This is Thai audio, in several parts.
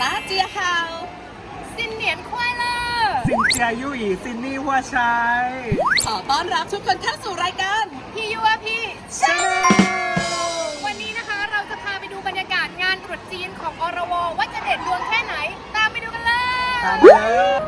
大家好新年快乐 ซินเจียยุยซินนี่หัวชัย ขอต้อนรับทุกคนเข้าสู่รายการพี่ยูอาพี่ ชาแนล วันนี้นะคะเราจะพาไปดูบรรยากาศงานตรุษจีนของอรวว่าจะเด็ดดวงแค่ไหน ตามไปดูกันเลย ตามเลย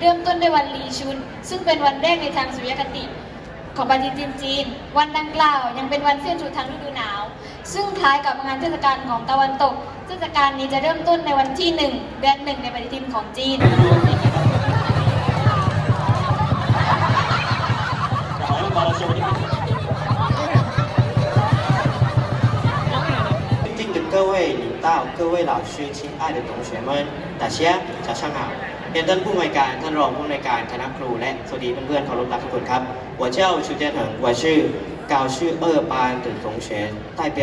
เริ่มต้นด้วยวันลีชุน ซึ่งเป็นวันแรกในทางสุริยคติ ของปฏิทินจีน วันดังกล่าวยังเป็นวันเสี่ยงชูทางฤดูหนาว ซึ่งคล้ายกับงานเทศกาลของตะวันตก เทศกาลนี้จะเริ่มต้นในวันที่หนึ่งเดือนหนึ่งในปฏิทินของจีน 敬的各位领导、各位老师、亲爱的同学们，大家早上好。 เรียนท่านผู้อำนวยการท่านรองผู้อำนวยการคณะครูและสวัสดีเพื่อนๆเคารพรักทุกคนครับ我叫ชูเจียนเหิง我是高ชื่อเออปานถึง同学代表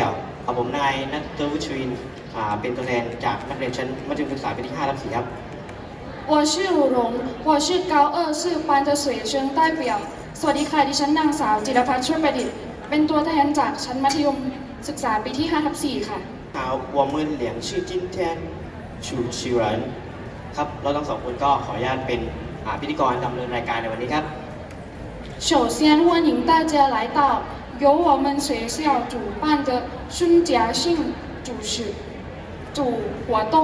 ของผมนายนัทวุฒิวินอ่าเป็นตัวแทนจากนักเรียนชั้นมัธยมศึกษาปีที่5ทับ4ครับ 我是鲁荣，我是高二四班的学生代表 สวัสดีค่ะ ดิฉันนางสาวจิรพัฒน์ช่วยประดิษฐ์ เป็นตัวแทนจากชั้นมัธยมศึกษาปีที่5ทับ4ค่ะ 好我们两是今天主持人 ครับเราทั้งสองคนก็ขออนุญาตเป็นอ่าพิธีกรดำเนินรายการในวันนี้ครับ 首先欢迎大家来到由我们学校主办的春节庆主持主活动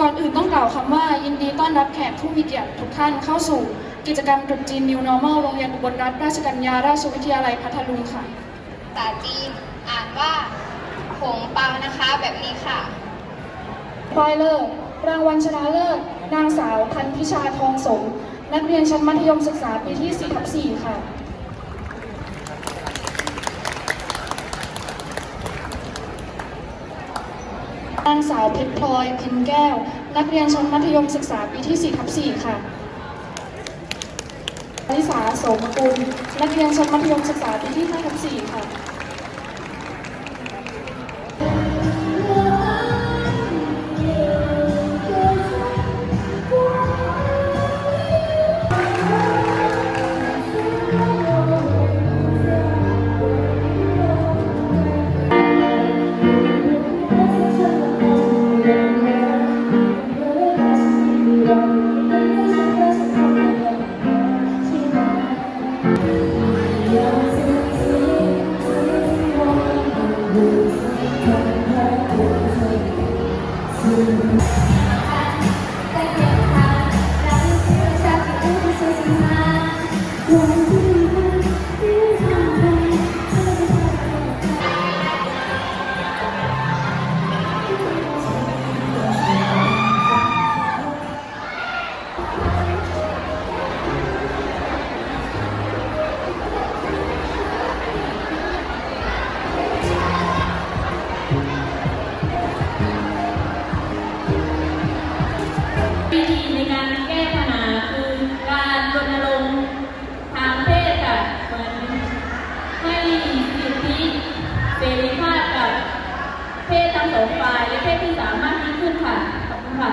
ก่อนอื่นต้องกล่าวคำว่า ยินดีต้อนรับแขกผู้มีเกียรติทุกท่านเข้าสู่กิจกรรมตรุษจีน New Normal โรงเรียนอุบลรัตนราชกัญญาราชวิทยาลัยพัทลุงค่ะ ภาษาจีน อ่านว่าผงปังนะคะแบบนี้ค่ะ ควายเลิศ รางวัลชนะเลิศ นางสาวทันพิชาทองสม นักเรียนชั้นมัธยมศึกษาปีที่4ทับ4ค่ะนางสาวเพชรพลอยพิมพ์แก้ว นักเรียนชั้นมัธยมศึกษาปีที่4ทับ4ค่ะอลิสาโสมกุลนักเรียนชั้นมัธยมศึกษาปีที่5ทับ4ค่ะ ทั้งสองฝ่ายและเพศที่สามมากยิ่ขึ้นค่ะ ขอบคุณค่ะ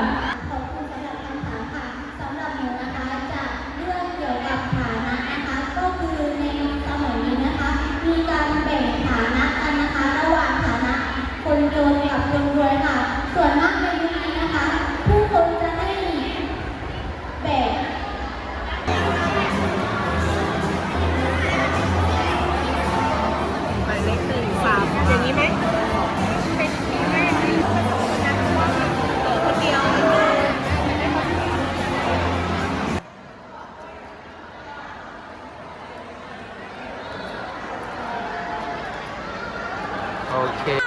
ขอคุณสำหรับคาค่ะสำหรับหนูนะคะจะเรื่องเกี่ยวกับฐานะคะ ก็คือในสมัยนี้นะคะ มีการแบ่งฐานะกันนะคะ ระหว่างฐานะคนจนกับคนรวยค่ะ ส่วนมากใน Okay.